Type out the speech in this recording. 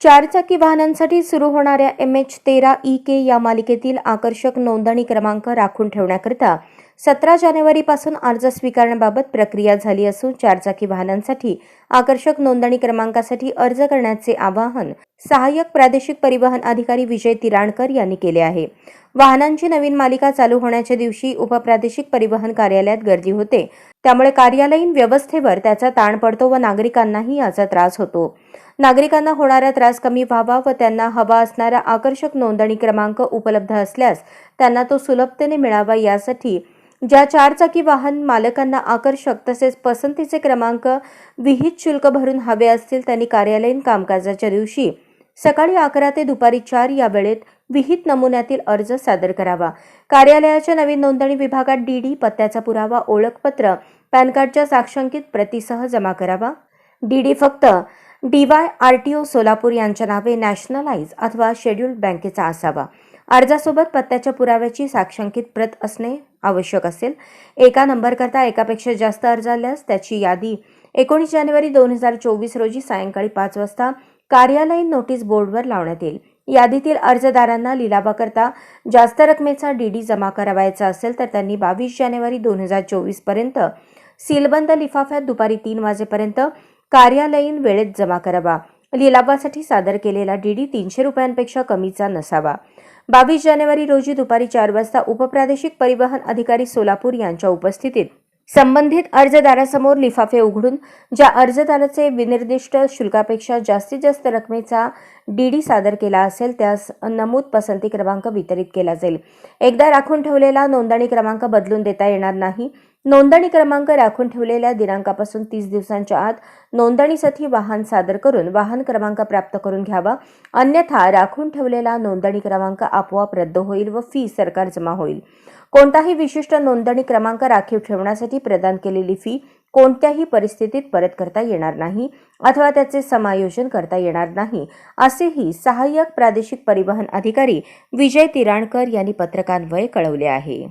चारचाकी वाहनांसाठी सुरू होणाऱ्या एम एच तेरा ई के या मालिकेतील आकर्षक नोंदणी क्रमांक राखून ठेवण्याकरिता सतरा जानेवारीपासून अर्ज स्वीकारण्याबाबत प्रक्रिया झाली असून चारचाकी वाहनांसाठी आकर्षक नोंदणी क्रमांकासाठी अर्ज करण्याचे आवाहन सहाय्यक प्रादेशिक परिवहन अधिकारी विजय तिराणकर यांनी केले आहे. वाहनांची नवीन मालिका चालू होण्याच्या दिवशी उपप्रादेशिक परिवहन कार्यालयात गर्दी होते. त्यामुळे कार्यालयीन व्यवस्थेवर त्याचा ताण पडतो व नागरिकांनाही याचा त्रास होतो. नागरिकांना होणारा त्रास कमी व्हावा व त्यांना हवा असणारा आकर्षक नोंदणी क्रमांक उपलब्ध असल्यास त्यांना तो सुलभतेने मिळावा यासाठी ज्या चारचाकी वाहन मालकांना आकर्षक तसेच पसंतीचे क्रमांक विहित शुल्क भरून हवे असतील त्यांनी कार्यालयीन कामकाजाच्या दिवशी सकाळी अकरा ते दुपारी चार या वेळेत विहित नमुन्यातील अर्ज सादर करावा. कार्यालयाच्या नवीन नोंदणी विभागात डीडी पत्त्याचा पुरावा ओळखपत्र पॅन कार्डच्या साक्षांकित प्रतीसह जमा करावा. डीडी फक्त D Y R T O Solapur यांच्या नावे नॅशनलाइज अथवा शेड्यूल्ड बँकेचा असावा. अर्जासोबत पत्त्याच्या पुराव्याची साक्षांकित प्रत असणे आवश्यक असेल. एका नंबरकरता एकापेक्षा जास्त अर्ज आल्यास त्याची यादी एकोणीस जानेवारी दोन हजार चोवीस रोजी सायंकाळी पाच वाजता कार्यालयीन नोटीस बोर्डवर लावण्यात येईल. यादीतील अर्जदारांना लिलावाकरता जास्त रकमेचा डीडी जमा करावायचा असेल तर त्यांनी बावीस जानेवारी दोन हजार चोवीसपर्यंत सीलबंद लिफाफ्यात दुपारी तीन वाजेपर्यंत कार्यालयीन वेळेत जमा करावा. लिलावासाठी सादर केलेला डीडी तीनशे रुपयांपेक्षा कमीचा नसावा. बावीस जानेवारी रोजी दुपारी चार वाजता उपप्रादेशिक परिवहन अधिकारी सोलापूर यांच्या उपस्थितीत संबंधित अर्जदारासमोर लिफाफे उघडून ज्या अर्जदाराचे विनिर्दिष्ट शुल्कापेक्षा जास्तीत जास्त रकमेचा डीडी सादर केला असेल त्यास नमूद पसंती क्रमांक वितरित केला जाईल. एकदा राखून ठेवलेला नोंदणी क्रमांक बदलून देता येणार नाही. नोंदणी क्रमांक राखून ठेवलेल्या दिनांकापासून तीस दिवसांच्या आत नोंदणीसाठी वाहन सादर करून वाहन क्रमांक प्राप्त करून घ्यावा. अन्यथा राखून ठेवलेला नोंदणी क्रमांक आपोआप रद्द होईल व फी सरकार जमा होईल. कोणताही विशिष्ट नोंदणी क्रमांक राखीव ठेवण्यासाठी प्रदान केलेली फी कोणत्याही परिस्थितीत परत करता येणार नाही अथवा त्याचे समायोजन करता येणार नाही असेही सहाय्यक प्रादेशिक परिवहन अधिकारी विजय तिराणकर यांनी पत्रकान्वये कळवले आहे.